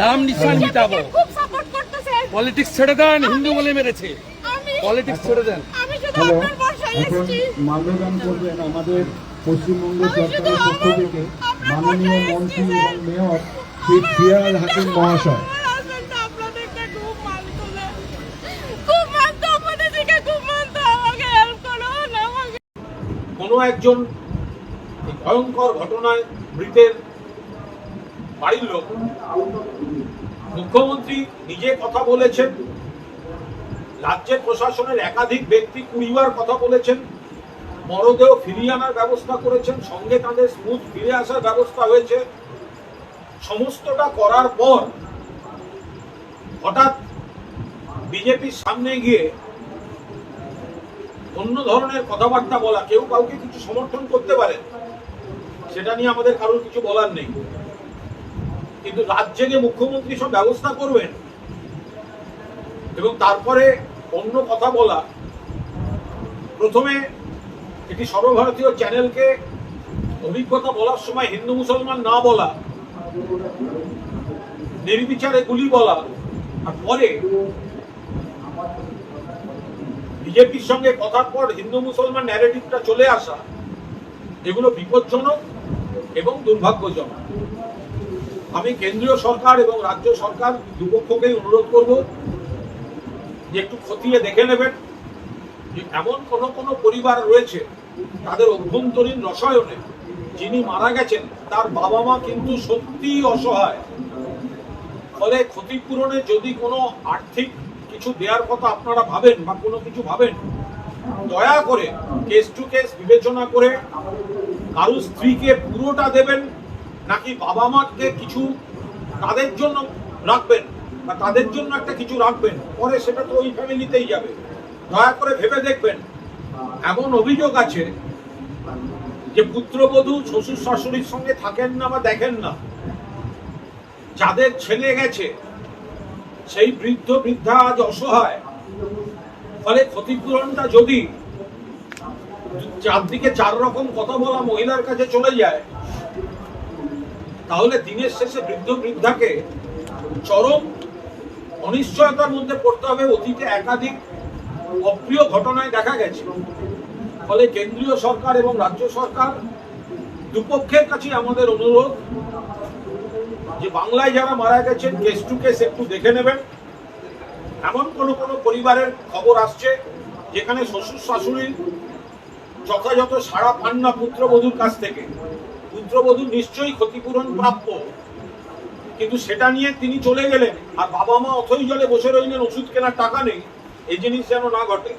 নাম নিশান মিটাবো। খুব সাপোর্ট করতেছেন পলিটিক্স ছেড়ে দেন হিন্দু বলে মেরেছে। পলিটিক্স ছেড়ে দেন। আমি শুধু আপনার বর্ষায় এখন এসেছি। মাল্যদান করবেন আমাদের পশ্চিমবঙ্গ সরকারের পক্ষ থেকে মাননীয় মন্ত্রী এবং মেয়র শ্রী ফিয়াজ হাকিম মহাশয়। আমার হাজবেন্ড আপনাদেরকে খুব মানতো না। খুব মানতো আপনাদের দিকে খুব মানতো। আমাকে হেল্প করুন আমাকে কোনো একজন ভয়ঙ্কর ঘটনায় মৃতের বাড়ির লোক। মুখ্যমন্ত্রী নিজে কথা বলেছেন। রাজ্যের প্রশাসনের একাধিক ব্যক্তি কুড়িবার কথা বলেছেন। মরদেহ ফিরিয়ে আনার ব্যবস্থা করেছেন। সঙ্গে তাদের স্মুথ ফিরে আসার ব্যবস্থা হয়েছে। সমস্তটা করার পর হঠাৎ বিজেপির সামনে গিয়ে অন্য ধরনের কথাবার্তা বলা, কেউ কাউকে কিছু সমর্থন করতে পারে সেটা নিয়ে আমাদের কারোর কিছু বলার নেই। কিন্তু রাজ্যে যে মুখ্যমন্ত্রী সব ব্যবস্থা করবেন। এবং তারপরে অন্য কথা বলা, প্রথমে একটি সর্বভারতীয় চ্যানেলকে অভিজ্ঞতা বলার সময় হিন্দু মুসলমান না বলা, নির্বিচারে গুলি বলা, আর পরে বিজেপির সঙ্গে কথার পর হিন্দু মুসলমান ন্যারেটিভটা চলে আসা, এগুলো বিপজ্জনক এবং দুর্ভাগ্যজনক। আমি কেন্দ্রীয় সরকার এবং রাজ্য সরকার দুপক্ষকেই অনুরোধ করব যে একটু খতিয়ে দেখে নেবেন যে এমন কোন কোন পরিবার রয়েছে, তাদের অভ্যন্তরীণ রসায়নে যিনি মারা গেছেন, তার বাবা মা কিন্তু সত্যিই অসহায়। ফলে ক্ষতিপূরণে যদি কোনো আর্থিক কিছু দেওয়ার কথা আপনারা ভাবেন বা কোনো কিছু ভাবেন, দয়া করে কেস টু কেস বিবেচনা করে কারও স্ত্রীকে পুরোটা দেবেন নাকি বাবা মাকে কিছু তাদের জন্য রাখবেন বা তাদের জন্য একটা কিছু রাখবেন? পরে সেটা তো ওই ফ্যামিলিতেই যাবে। দয়া করে ভেবে দেখবেন। এমন অভিযোগ আছে যে পুত্রবধূ শ্বশুর শাশুড়ির সঙ্গে থাকেন না বা দেখেন না। যাদের ছেলে গেছে, সেই বৃদ্ধ বৃদ্ধা আজ অসহায়। ফলে ক্ষতিপূরণটা যদি চারদিকে চার রকম কথা বলা মহিলার কাছে চলে যায় তাহলে দিনের শেষে বৃদ্ধ বৃদ্ধাকে চরম অনিশ্চয়তার মধ্যে পড়তে হবে। অতীতে একাধিক অপ্রিয় ঘটনায় দেখা গেছে। ফলে কেন্দ্রীয় সরকার এবং রাজ্য সরকার দুপক্ষের কাছে আমাদের অনুরোধ যে বাংলায় যারা মারা গেছেন কেস টু কেস একটু দেখে নেবেন। এমন কোন কোন পরিবারের খবর আসছে যেখানে শ্বশুর শাশুড়ির যথাযথ সাড়া পান না পুত্রবধূর কাছ থেকে। পুত্রবধূ নিশ্চয়ই ক্ষতিপূরণ প্রাপ্য। কিন্তু সেটা নিয়ে তিনি চলে গেলেন। আর বাবা মা অথই জলে বসে রইলেন, ওষুধ কেনার টাকা নেই। এই জিনিস যেন না ঘটে।